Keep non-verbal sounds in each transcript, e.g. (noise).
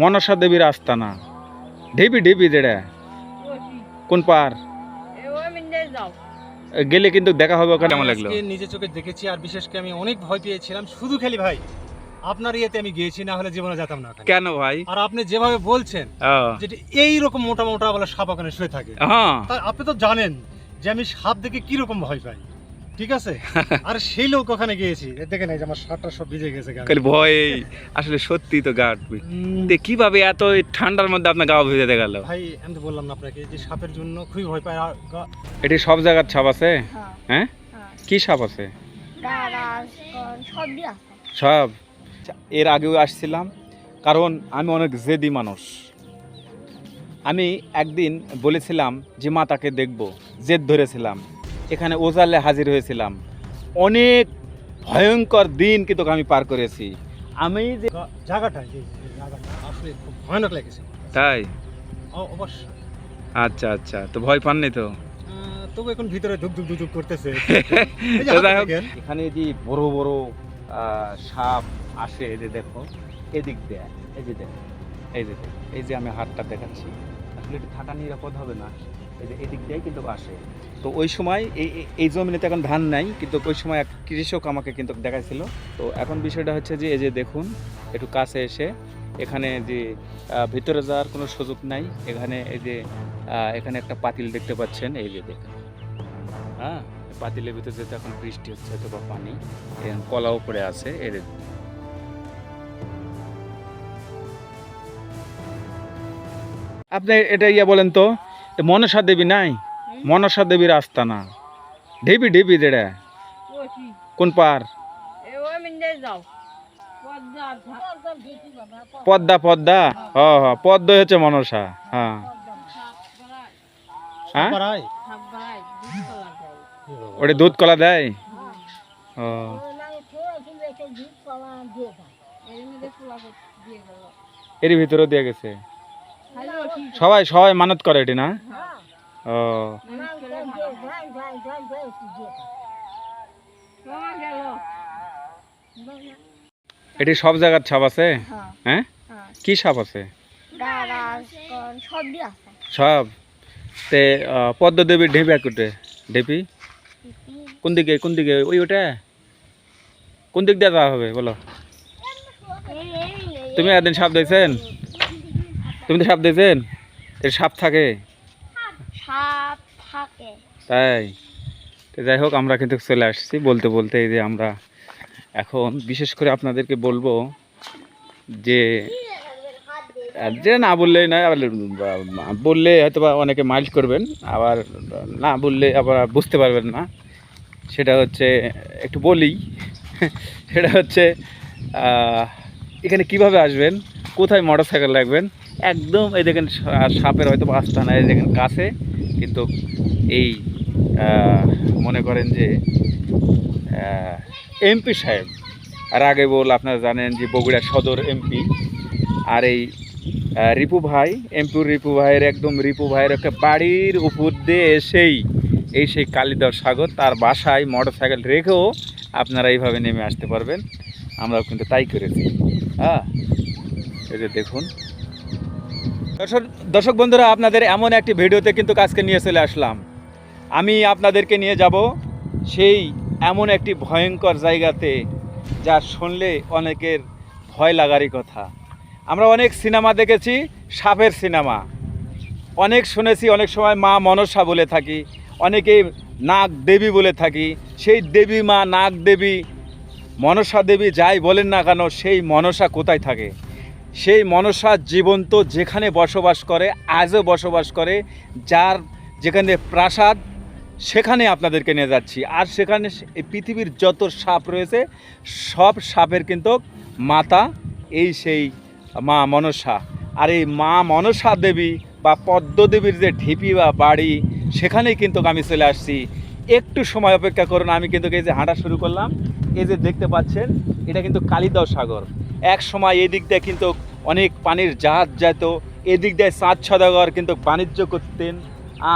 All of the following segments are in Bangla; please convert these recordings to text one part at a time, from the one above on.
মনসা দেবীর আস্তানা। ঢেবি ঢেবি যেটা কোন পার গেলে কিন্তু দেখা হবে ওখানে। কেমন লাগল নিজে চোখে দেখেছি আর বিশেষ করে আমি অনেক ভয় পেয়েছিলাম। শুধু খালি ভাই আপনার ইয়েতে আমি গিয়েছি না হলে জীবনে যেতাম না কেন ভাই? আর আপনি যেভাবে বলছেন যেটি এই রকম মোটা মোটা বলে সাপ ওখানে শুয়ে থাকে। হ্যাঁ। আপনি তো জানেন যে আমি সাপ দেখে কি রকম ভয় পাই। ঠিক আছে? (laughs) আর সেই লোক ওখানে গিয়েছি। এ দেখে নাই যে আমার শার্টটা সব ভিজে গেছে। খালি ভয় আসলে সত্যি তো গাট উম, তে কীভাবে এত ঠান্ডার মধ্যে আপনার গা ভিজে গেল? ভাই আমি তো বললাম না আপনাকে যে সাপের জন্য খুবই ভয় পায় আর এটি সব জায়গার ছাপ আছে? হ্যাঁ। হ্যাঁ। কি সাপ আছে? সব এর আগেও আসছিলাম কারণ আমি অনেক জেদি মানুষ। আমি একদিন বলেছিলাম যে মাতাকে দেখব জেদ ধরেছিলাম। এখানে ওজালে হাজির হয়েছিলাম। অনেক ভয়ঙ্কর দিন কিন্তু আমি পার করেছি। আমি যে জায়গাটা আসলে খুব ভয়ানক লেগেছে। তাই? অবশ্যই। আচ্ছা আচ্ছা। তো ভয় পাননি তো? তবু এখন ভিতরে ধুক ধুক ধুক করতেছে। (laughs) এখানে যে বড় বড় সাপ আসে এই যে দেখো এদিক দিয়ে। এই যে দেখো এই যে এই যে আমি হাতটা দেখাচ্ছি। আসলে এটা থাকা নিরাপদ হবে না। এদিক দিয়ে কিন্তু আসে। তো ওই সময় এই, এই- এই জমিনে তো এখন ধান নাই, কিন্তু ওই সময় এক কৃষক আমাকে কিন্তু দেখাইছিল। তো এখন বিষয়টা হচ্ছে যে, এই যে দেখুন, একটু কাছে এসে এখানে যে ভিতরে যাওয়ার কোনো সুযোগ নাই। এখানে এই যে এখানে একটা পাতিল দেখতে পাচ্ছেন, এই যে দেখুন। হ্যাঁ পাতিলের ভিতরে যেহেতু এখন বৃষ্টি হচ্ছে হয়তো বা পানি কলাও পড়ে আছে এর আপনি এটা ইয়া বলেন তো? মনসা দেবী নাই মনসা দেবীর আস্তানা ঢেবি ঢেবি যেটা কোন পার? পদ্মা পদ্মা হ হ পদ্ম হচ্ছে মনসা হ্যাঁ। হ্যাঁ? ওটা দুধ কলা দেয় ও এরই ভিতরেও দিয়ে গেছে। সবাই সবাই মানত করে এটি, না? ও। এটি সব জায়গার ছাপ আছে? হ্যাঁ? কি সাপ আছে? সব তে পদ্মদেবীর ঢেপি একুটে ঢেপি? কোন দিকে কোন দিকে? ওই ওটা কোন দিক দিয়ে যাওয়া হবে, বলো? তুমি একদিন সাপ দিয়েছেন তুমি তো সাপ দিয়েছেন এর সাপ থাকে। সাপ থাকে। তাই? তো যাই হোক আমরা কিন্তু চলে আসছি বলতে বলতে এই যে আমরা এখন বিশেষ করে আপনাদেরকে বলব যে আর যে না বললে নয় আবার বললে হয়তো বা অনেকে মাইল্ড করবেন আবার না বললে আবার বুঝতে পারবেন না। সেটা হচ্ছে একটু বলি সেটা হচ্ছে এখানে কীভাবে আসবেন কোথায় মোটর সাইকেল রাখবেন একদম, এই দেখেন সাপের হয়তো পাঁচটা না এই দেখেন কাছে, কিন্তু এই মনে করেন যে এমপি সাহেব, আর আগে বল আপনারা জানেন যে বগুড়া সদর এমপি, আর এই রিপু ভাই এমপির রিপু ভাইয়ের একদম, রিপু ভাইয়ের একটা বাড়ির উপর দিয়ে এসেই, এই সেই কালিদার সাগর, তার বাসায় মোটর সাইকেল রেখেও আপনারা এইভাবে নেমে আসতে পারবেন। আমরাও কিন্তু তাই করেছি। হ্যাঁ যে দেখুন দর্শক বন্ধুরা, আপনাদের এমন একটি ভিডিওতে কিন্তু আজকে নিয়ে চলে আসলাম। আমি আপনাদেরকে নিয়ে যাব সেই এমন একটি ভয়ঙ্কর জায়গাতে যা শুনলে অনেকের ভয় লাগারই কথা। আমরা অনেক সিনেমা দেখেছি, সাপের সিনেমা। অনেক শুনেছি, অনেক সময় মা মনসা বলে থাকি, অনেকে নাগ দেবী বলে থাকি, সেই দেবী মা, নাগ দেবী, মনসা দেবী যাই বলেন না কেন, সেই মনসা কোথায় থাকে? সেই মনসা জীবন্ত যেখানে বসবাস করে, আজও বসবাস করে, যার যেখানে প্রাসাদ, সেখানে আপনাদেরকে নিয়ে যাচ্ছি। আর সেখানে পৃথিবীর যত সাপ রয়েছে, সব সাপের কিন্তু মাতা এই সেই মা মনসা। আর এই মা মনসা দেবী বা পদ্মদেবীর যে ঢিপি বা বাড়ি, সেখানেই কিন্তু আমি চলে আসছি। একটু সময় অপেক্ষা করুন, আমি কিন্তু এই যে হাঁটা শুরু করলাম, এই যে দেখতে পাচ্ছেন, এটা কিন্তু কালিদাও সাগর। এক সময় এই দিক দিয়ে কিন্তু অনেক পানির জাহাজ যেত এদিক দিয়ে চাঁদ সদাগর কিন্তু বাণিজ্য করতেন।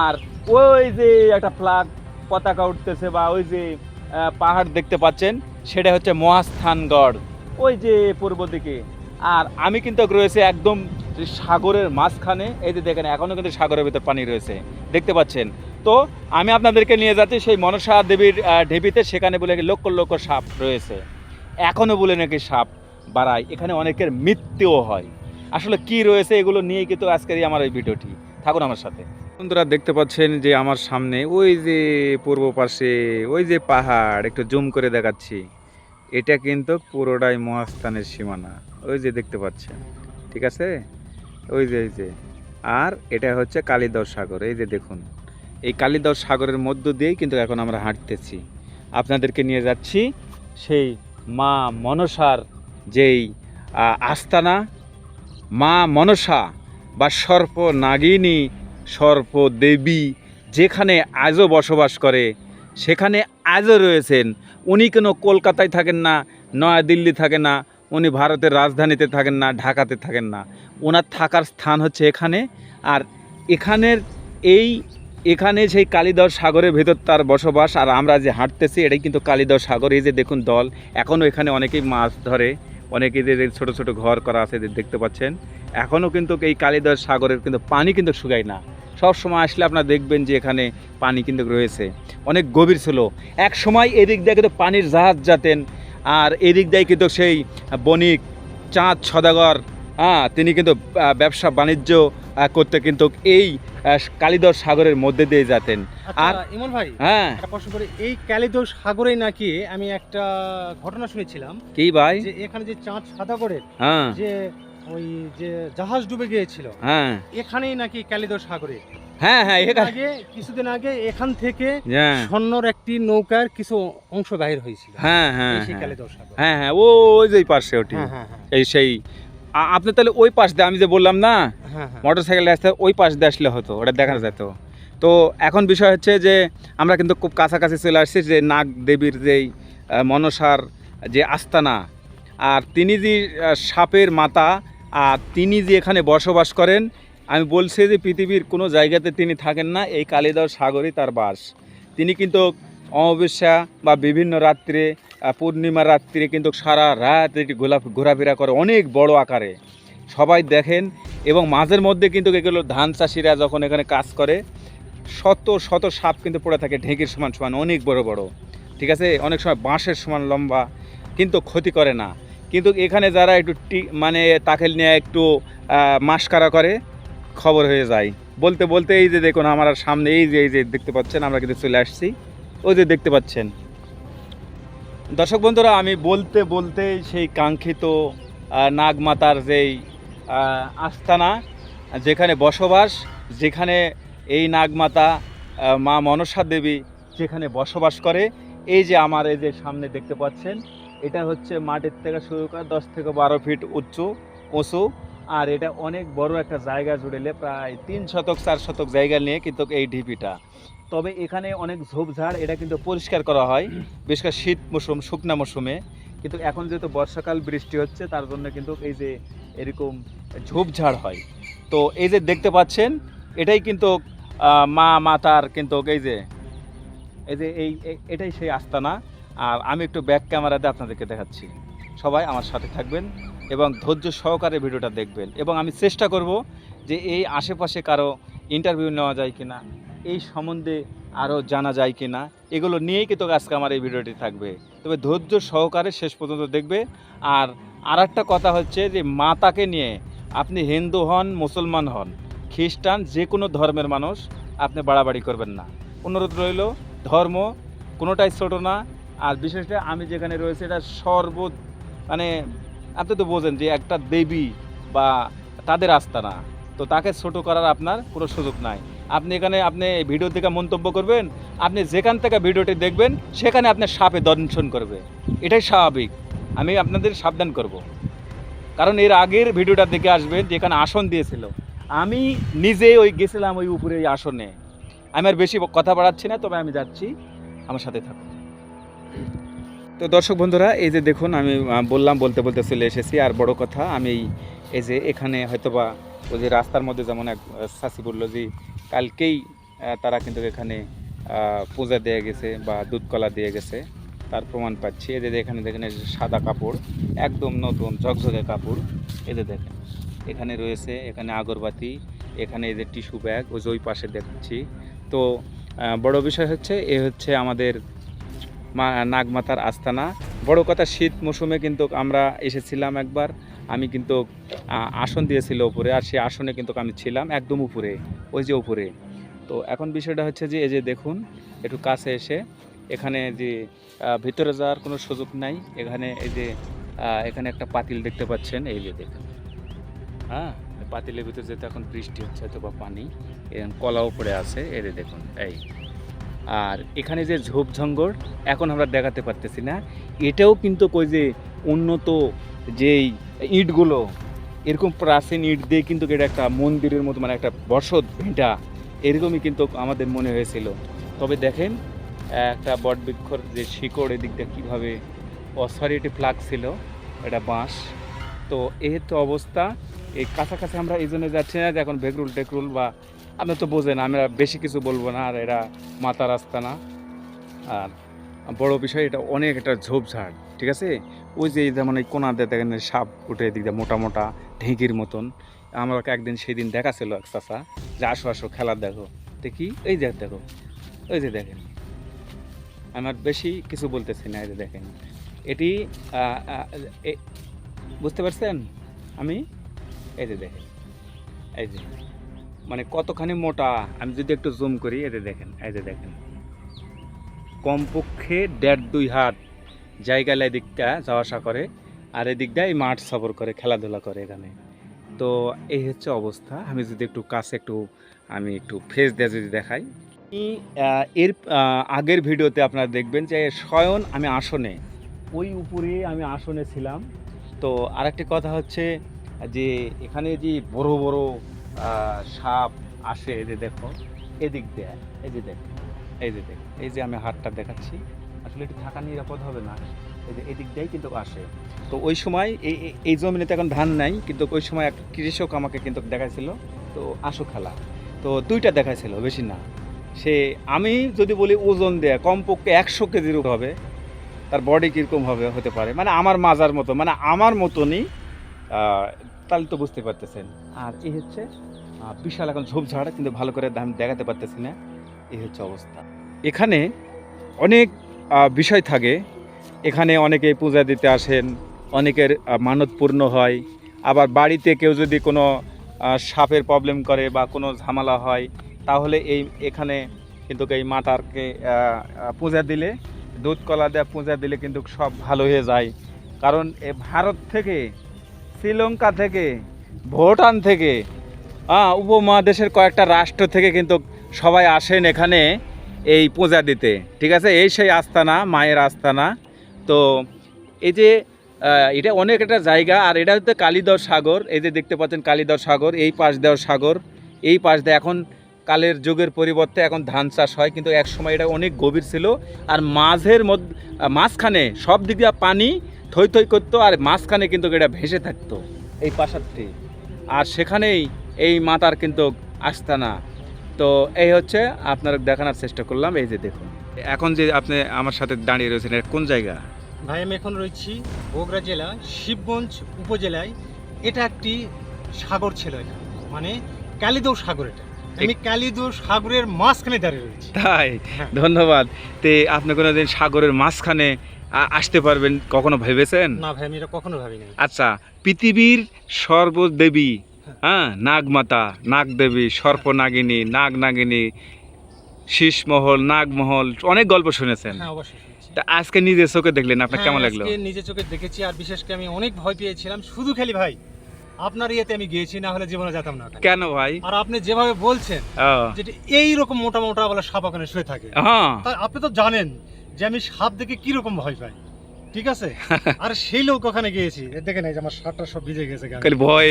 আর ওই যে একটা ফ্ল্যাগ পতাকা উঠতেছে বা ওই যে পাহাড় দেখতে পাচ্ছেন, সেটা হচ্ছে মহাস্থানগড় ওই যে পূর্ব দিকে। আর আমি কিন্তু রয়েছে একদম সাগরের মাঝখানে, এই যে দেখেন এখনও কিন্তু সাগরের ভিতর পানি রয়েছে, দেখতে পাচ্ছেন। তো আমি আপনাদেরকে নিয়ে যাচ্ছি সেই মনসা দেবীর ঢিবিতে, সেখানে বলে নাকি লক্ষ লক্ষ সাপ রয়েছে। এখনও বলে নাকি সাপ। বাড়ায়, এখানে অনেকের মৃত্যুও হয়। আসলে কি রয়েছে এগুলো নিয়ে কিন্তু আজকের আমার এই ভিডিওটি। থাকুন আমার সাথে। বন্ধুরা, দেখতে পাচ্ছেন যে আমার সামনে ওই যে পূর্ব পাশে ওই যে পাহাড়, একটু জুম করে দেখাচ্ছি। এটা কিন্তু পুরোটাই মহাস্থানের সীমানা। ওই যে দেখতে পাচ্ছেন, ঠিক আছে? ওই যে ওই যে। আর এটা হচ্ছে কালিদাস সাগর, এই যে দেখুন। এই কালিদাস সাগরের মধ্য দিয়েই কিন্তু এখন আমরা হাঁটতেছি। আপনাদেরকে নিয়ে যাচ্ছি সেই মা মনসার যেই আস্তানা, মা মনসা বা সর্প নাগিনী, সর্প দেবী যেখানে আজও বসবাস করে, সেখানে আজও রয়েছেন। উনি কোনো কলকাতায় থাকেন না, নয়াদিল্লি থাকেন না, উনি ভারতের রাজধানীতে থাকেন না, ঢাকাতে থাকেন না। ওনার থাকার স্থান হচ্ছে এখানে। আর এখানের এই, এখানে সেই কালিদর সাগরের ভেতর তার বসবাস। আর আমরা যে হাঁটতেছি, এটাই কিন্তু কালিদর সাগর। এই যে দেখুন দল, এখনও এখানে অনেকেই মাছ ধরে। অনেকে যে ছোটো ছোট ঘর করা আছে দেখতে পাচ্ছেন এখনও কিন্তু এই কালীদয় সাগরের কিন্তু পানি কিন্তু শুকায় না। সব সময় আসলে আপনারা দেখবেন যে এখানে পানি কিন্তু রয়েছে। অনেক গভীর ছিল। এক সময় এদিক দিয়ে কিন্তু পানির জাহাজ যাতেন, আর এদিক দিয়ে কিন্তু সেই বণিক চাঁদ সদাগর হ্যাঁ তিনি কিন্তু ব্যবসা বাণিজ্য করতে কিন্তু এই কালিদর সাগরের মধ্যে দিয়ে যেতেন। আচ্ছা আর- ইমন ভাই হ্যাঁ। প্রশ্ন করি এই ক্যালিদোস সাগরে নাকি আমি একটা ঘটনা শুনেছিলাম কি ভাই? যে এখানে যে চাঁদ সাদা করে হ্যাঁ। যে ওই যে জাহাজ ডুবে গিয়েছিল হ্যাঁ। এখানেই নাকি ক্যালিদোস সাগরে। হ্যাঁ হ্যাঁ আগে কিছুদিন আগে এখান থেকে হ্যাঁ। স্বর্ণর একটি নৌকার কিছু অংশ বাহির হয়েছিল। হ্যাঁ হ্যাঁ সেই হ্যাঁ। হ্যাঁ হ্যাঁ ওই যে পাশে ওটি। হ্যাঁ। এই সেই আপনি তাহলে ওই পাশ দিয়ে আমি যে বললাম না হ্যাঁ হ্যাঁ। মোটর সাইকেল আসতে ওই পাশ দিয়ে আসলে হতো ওটা দেখা যেত। তো এখন বিষয় হচ্ছে যে আমরা কিন্তু খুব কাছাকাছি চলে আসছি যে নাগ দেবীর যেই মনসার যে আস্তানা আর তিনি যে সাপের মাতা আর তিনি যে এখানে বসবাস করেন আমি বলছি যে পৃথিবীর কোনো জায়গাতে তিনি থাকেন না এই কালিদাস সাগরই তার বাস। তিনি কিন্তু অমাবস্যা বা বিভিন্ন রাত্রে পূর্ণিমা রাত্রে কিন্তু সারা রাত এটি ঘোলা ঘোরাফেরা করে, অনেক বড় আকারে। সবাই দেখেন এবং মাঝের মধ্যে কিন্তু এগুলো ধান চাষিরা যখন এখানে কাজ করে, শত শত সাপ কিন্তু পড়ে থাকে, ঢেঁকির সমান সমান, অনেক বড় বড়। ঠিক আছে? অনেক সময় বাঁশের সমান লম্বা, কিন্তু ক্ষতি করে না। কিন্তু এখানে যারা একটু টি মানে তাকেল নিয়ে একটু মাস্কারা করে, খবর হয়ে যায়। বলতে বলতে এই যে দেখুন, আমার সামনে এই যে এই যে দেখতে পাচ্ছেন, আমরা কিন্তু চলে আসছি। ওই যে দেখতে পাচ্ছেন। দর্শক বন্ধুরা, আমি বলতে বলতে সেই কাঙ্ক্ষিত নাগমাতার যেই আস্থানা যেখানে বসবাস, যেখানে এই নাগমাতা মা মনসা দেবী যেখানে বসবাস করে, এই যে আমার এই যে সামনে দেখতে পাচ্ছেন, এটা হচ্ছে মাটির থেকে শুরু করে দশ থেকে বারো ফিট উঁচু উঁচু আর এটা অনেক বড় একটা জায়গা জুড়েলে প্রায় তিন শতক, চার শতক জায়গা নিয়ে কিন্তু এই ঢিপিটা। তবে এখানে অনেক ঝোপঝাড়, এটা কিন্তু পরিষ্কার করা হয়। বিশেষ করে শীত মৌসুম, শুকনা মৌসুমে। কিন্তু এখন যেহেতু বর্ষাকাল, বৃষ্টি হচ্ছে, তার জন্য কিন্তু এই যে এরকম ঝোপঝাড় হয়। তো এই যে দেখতে পাচ্ছেন, এটাই কিন্তু মা, মাতার কিন্তু এই যে এই যে এই- এটাই সেই আস্তানা। আর আমি একটু ব্যাক ক্যামেরাতে আপনাদেরকে দেখাচ্ছি। সবাই আমার সাথে থাকবেন এবং ধৈর্য সহকারে ভিডিওটা দেখবেন। এবং আমি চেষ্টা করব যে এই আশেপাশে কারও ইন্টারভিউ নেওয়া যায় কিনা। এই সম্বন্ধে আরও জানা যায় কি না, এগুলো নিয়েই কিন্তু আজকে আমার এই ভিডিওটি থাকবে। তবে ধৈর্য সহকারে শেষ পর্যন্ত দেখবে। আর আর একটা কথা হচ্ছে যে মাতাকে নিয়ে আপনি হিন্দু হন, মুসলমান হন, খ্রিস্টান যে কোনো ধর্মের মানুষ আপনি বাড়াবাড়ি করবেন না। অনুরোধ রইল, ধর্ম কোনোটাই ছোট না। আর বিশেষ করে আমি যেখানে রয়েছে, এটা সর্ব মানে আপনি তো বোঝেন যে একটা দেবী বা তাদের আস্তানা। তো তাকে ছোট করার আপনার কোনো সুযোগ নাই। আপনি এখানে আপনি ভিডিও থেকে মন্তব্য করবেন, আপনি যেখান থেকে ভিডিওটি দেখবেন, সেখানে আপনার সাপে দর্শন করবে। এটাই স্বাভাবিক। আমি আপনাদের সাবধান করব। কারণ এর আগের ভিডিওটা দেখে আসবেন যেখানে আসন দিয়েছিল। আমি নিজে ওই গেছিলাম ওই উপরে ওই আসনে। আমি আর বেশি কথা বাড়াচ্ছি না, তবে আমি যাচ্ছি। আমার সাথে থাকুন। তো দর্শক বন্ধুরা, এই যে দেখুন, আমি বললাম, বলতে বলতে চলে এসেছি। আর বড় কথা, আমি এই- যে এখানে হয়তোবা ওই যে রাস্তার মধ্যে যেমন এক শাসি বলল যে কালকেই তারা কিন্তু এখানে পূজা দিয়ে গেছে বা দুধকলা দিয়ে গেছে। তার প্রমাণ পাচ্ছি। এদের এখানে দেখেন সাদা কাপড়, একদম নতুন, ঝকঝকে কাপড়। এদের দেখেন, এখানে রয়েছে, এখানে আগরবাতি, এখানে এদের টিস্যু ব্যাগ যে ওই পাশে দেখছি তো বড় বিষয় হচ্ছে, এ হচ্ছে আমাদের মা, নাগমাতার আস্তানা। বড় কথা, শীত মৌসুমে কিন্তু আমরা এসেছিলাম একবার। আমি কিন্তু আসন দিয়েছিল উপরে আর সেই আসনে কিন্তু আমি ছিলাম একদম উপরে, ওই যে উপরে। তো এখন বিষয়টা হচ্ছে যে, এই যে দেখুন, একটু কাছে এসে এখানে যে ভিতরে যাওয়ার কোনো সুযোগ নাই। এখানে এই যে এখানে একটা পাতিল দেখতে পাচ্ছেন, এই যে দেখুন। হ্যাঁ পাতিলের ভিতরে যেহেতু এখন বৃষ্টি হচ্ছে হয়তো বা পানি কলাও পড়ে আছে, এই যে দেখুন, এই। আর এখানে যে ঝোপ ঝোপঝঙ্গর এখন আমরা দেখাতে পারতেছি না। এটাও কিন্তু ওই যে, উন্নত যেই ইটগুলো, এরকম প্রাচীন ইট দিয়ে কিন্তু এটা একটা মন্দিরের মতো মানে একটা বসত ভেঁটা, এরকমই কিন্তু আমাদের মনে হয়েছিল। তবে দেখেন, একটা বটবৃক্ষর যে শিকড় এদিকটা কীভাবে অসরিটি ফ্লাগ ছিল, এটা বাঁশ। তো এই তো অবস্থা, এই কাছাকাছি আমরা এই জন্য যাচ্ছি না যে এখন ভেগরুল টেকরুল বা আপনি তো বোঝেন, আমরা বেশি কিছু বলব না, আর এরা মাতা রাস্তা না আর বড় বিষয়, এটা অনেক একটা ঝোপঝাড়, ঠিক আছে? ওই যে যেমন এই কোনা দিয়ে দেখেন সাপ উঠে এদিক মোটা মোটা ঢেঁকির মতন। আমাকে একদিন সেদিন দেখাছিল এক চাষা যে, আসো আসো, খেলা দেখো। দেখি, এই যে, দেখো। ওই যে দেখেন। আমার বেশি কিছু বলতেছি না, এই যে দেখেন। এটি বুঝতে পারছেন? আমি, এই যে দেখেন। এই যে মানে কতখানি মোটা? আমি যদি একটু জুম করি, এই যে দেখেন, এই যে দেখেন। কমপক্ষে দেড় দুই হাত। জায়গায় এদিকটা যাওয়া আসা করে, আর এদিকটা এই মাঠ সফর করে, খেলাধুলা করে এখানে। তো এই হচ্ছে অবস্থা। আমি যদি একটু কাছে একটু, আমি একটু ফেস দিয়ে যদি দেখাই। এর আগের ভিডিওতে আপনারা দেখবেন যে স্বয়ন আমি আসনে, ওই উপরে আমি আসনে ছিলাম। তো আরেকটি কথা হচ্ছে যে এখানে যে বড় বড় সাপ আসে যে দেখো, এদিক দিয়ে, এই যে দেখো, এই যে দেখো, এই যে আমি হাতটা দেখাচ্ছি। আসলে এটি থাকা নিরাপদ হবে না। এদিক দিয়েই কিন্তু আসে। তো ওই সময় এই, এই- এই জমিনে তো এখন ধান নাই, কিন্তু ওই সময় এক কৃষক আমাকে কিন্তু দেখাইছিল। তো আসো খেলা। তো দুইটা দেখাইছিল, বেশি না। সে, আমি যদি বলি ওজন দেয়া, কমপক্ষে একশো কেজির হবে। তার বডি কীরকম হবে, হতে পারে। মানে আমার মাজার মতো মানে আমার মতনই তাহলে তো বুঝতে পারতেছেন। আর এই হচ্ছে বিশাল এখন ঝোপঝাড়, কিন্তু ভালো করে আমি দেখাতে পারতেছি না। এই হচ্ছে অবস্থা। এখানে অনেক বিষয় থাকে। এখানে অনেকে পূজা দিতে আসেন অনেকের আহ, মানত পূর্ণ হয়। আবার বাড়িতে কেউ যদি কোনো সাপের প্রবলেম করে বা কোনো ঝামেলা হয় তাহলে এই এখানে কিন্তু এই মাতারকে পূজা দিলে দুধ কলা দেওয়া পূজা দিলে কিন্তু সব ভালো হয়ে যায়। কারণ এ ভারত থেকে শ্রীলঙ্কা থেকে ভুটান থেকে উপমহাদেশের কয়েকটা রাষ্ট্র থেকে কিন্তু সবাই আসেন এখানে। এই পূজা দিতে। ঠিক আছে? এই সেই আস্তানা, মায়ের আস্তানা। তো এই যে এটা অনেক একটা জায়গা, আর এটা হচ্ছে কালীদর সাগর। এই যে দেখতে পাচ্ছেন কালীদর সাগর, এই পাশ দেওয়ার সাগর। এই পাশ দিয়ে এখন কালের যুগের পরিবর্তে এখন ধান চাষ হয়, কিন্তু এক সময় এটা অনেক গভীর ছিল। আর মাঝের মধ্যে, মাঝখানে সব দিক দিয়ে পানি থই থই করতো, আর মাঝখানে কিন্তু এটা ভেসে থাকতো, এই প্রাসাদটি আর সেখানেই এই মাতার কিন্তু আস্তানা। তো এই হচ্ছে আপনার দেখানোর চেষ্টা করলাম এই যে দেখুন। এখন যে আপনি আমার সাথে দাঁড়িয়ে রয়েছেন এটা কোন জায়গা? ভাই আমি এখন রয়েছি বগুড়া জেলা শিবগঞ্জ উপজেলায়। এটা একটি সাগর ছিল এটা মানে কালিদৌ সাগর এটা। আমি কালিদৌ সাগরের মাঝখানে দাঁড়িয়ে রয়েছি। তাই? হ্যাঁ। ধন্যবাদ। তে আপনি কোনোদিন সাগরের মাঝখানে আসতে পারবেন কখনো ভেবেছেন? না ভাই আমি এটা কখনো ভাবিনি। আচ্ছা পৃথিবীর সর্বদেবী হ্যাঁ নাগমাতা নাগদেবী সর্পনাগিনী নাগনাগিনী শীষমহল নাগমহল অনেক গল্প শুনেছেন। হ্যাঁ। তা আজকে নিজের চোখে দেখলেন আপনার হ্যাঁ, কেমন লাগল? নিজে চোখে দেখেছি আর বিশেষ করে আমি অনেক ভয় পেয়েছিলাম। শুধু খালি ভাই আপনার ইয়েতে আমি গিয়েছি না হলে জীবনে যেতাম না। কেন ভাই? আর আপনি যেভাবে বলছেন যেটা এই রকম মোটা মোটা বলে সাপ ওখানে শুয়ে থাকে। হ্যাঁ। আপনি তো জানেন যে আমি সাপ দেখে কি রকম ভয় পাই। ঠিক আছে? (laughs) আর সেই লোক ওখানে গিয়েছি। এ দেখে নাই যে আমার শার্টটা সব ভিজে গেছে খালি ভয়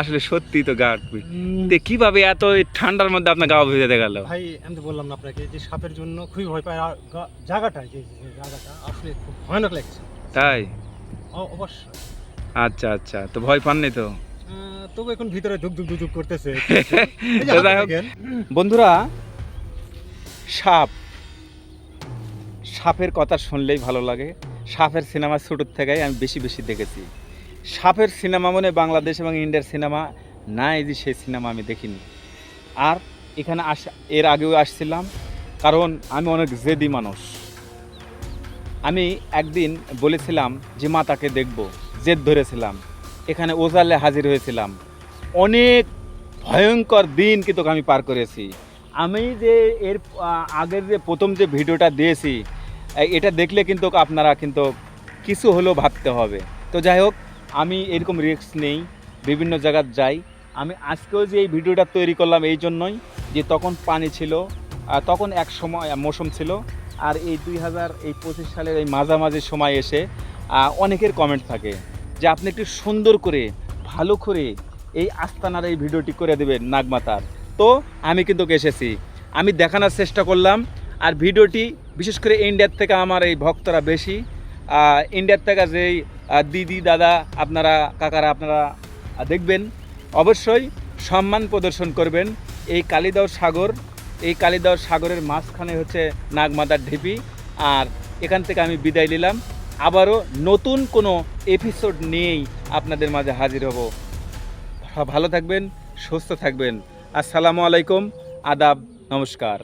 আসলে সত্যি তো গা উম, তে কীভাবে এত ঠান্ডার মধ্যে আপনার গা ভিজে গেল? ভাই আমি তো বললাম না আপনাকে যে সাপের জন্য খুবই ভয় আর জায়গাটা যে জায়গাটা আসলে খুব ভয়ানক লাগছে। তাই? অবশ্যই। আচ্ছা আচ্ছা তো ভয় পাননি তো? তবু এখন ভিতরে ধুক ধুক ধুক করতেছে। (laughs) দেখেন, বন্ধুরা সাপ। সাপের কথা শুনলেই ভালো লাগে। সাপের সিনেমা ছোটোর থেকেই আমি বেশি বেশি দেখেছি। সাপের সিনেমা মনে বাংলাদেশ এবং ইন্ডিয়ার সিনেমা নাই যে সেই সিনেমা আমি দেখিনি। আর এখানে আস, এর আগেও আসছিলাম, কারণ আমি অনেক জেদি মানুষ। আমি একদিন বলেছিলাম যে মাতাকে দেখব, জেদ ধরেছিলাম। এখানে ওজালে হাজির হয়েছিলাম। অনেক ভয়ঙ্কর দিন কিন্তু আমি পার করেছি। আমি যে এর আগের যে প্রথম যে ভিডিওটা দিয়েছি এটা দেখলে কিন্তু আপনারা কিন্তু কিছু হলেও ভাবতে হবে। তো যাই হোক, আমি এরকম রিস্ক নেই, বিভিন্ন জায়গায় যাই। আমি আজকেও যে এই ভিডিওটা তৈরি করলাম এই জন্যই যে তখন পানি ছিল তখন এক সময় মৌসুম ছিল। আর এই দুই হাজার এই পঁচিশ সালের এই মাঝামাঝি সময় এসে অনেকের কমেন্ট থাকে যে আপনি একটু সুন্দর করে, ভালো করে এই আস্তানার এই ভিডিওটি করে দেবেন নাগমাতার। তো আমি কিন্তু এসেছি। আমি দেখানোর চেষ্টা করলাম আর ভিডিওটি বিশেষ করে ইন্ডিয়ার থেকে আমার এই ভক্তরা বেশি। ইন্ডিয়ার থেকে যেই দিদি, দাদা, আপনারা, কাকারা, আপনারা দেখবেন, অবশ্যই সম্মান প্রদর্শন করবেন। এই কালিদাও সাগর, এই কালিদাও সাগরের মাঝখানে হচ্ছে নাগমাদার ঢিপি। আর এখান থেকে আমি বিদায় নিলাম। আবারও নতুন কোনো এপিসোড নিয়েই আপনাদের মাঝে হাজির হব। ভালো থাকবেন, সুস্থ থাকবেন। আসসালামু আলাইকুম, আদাব, নমস্কার।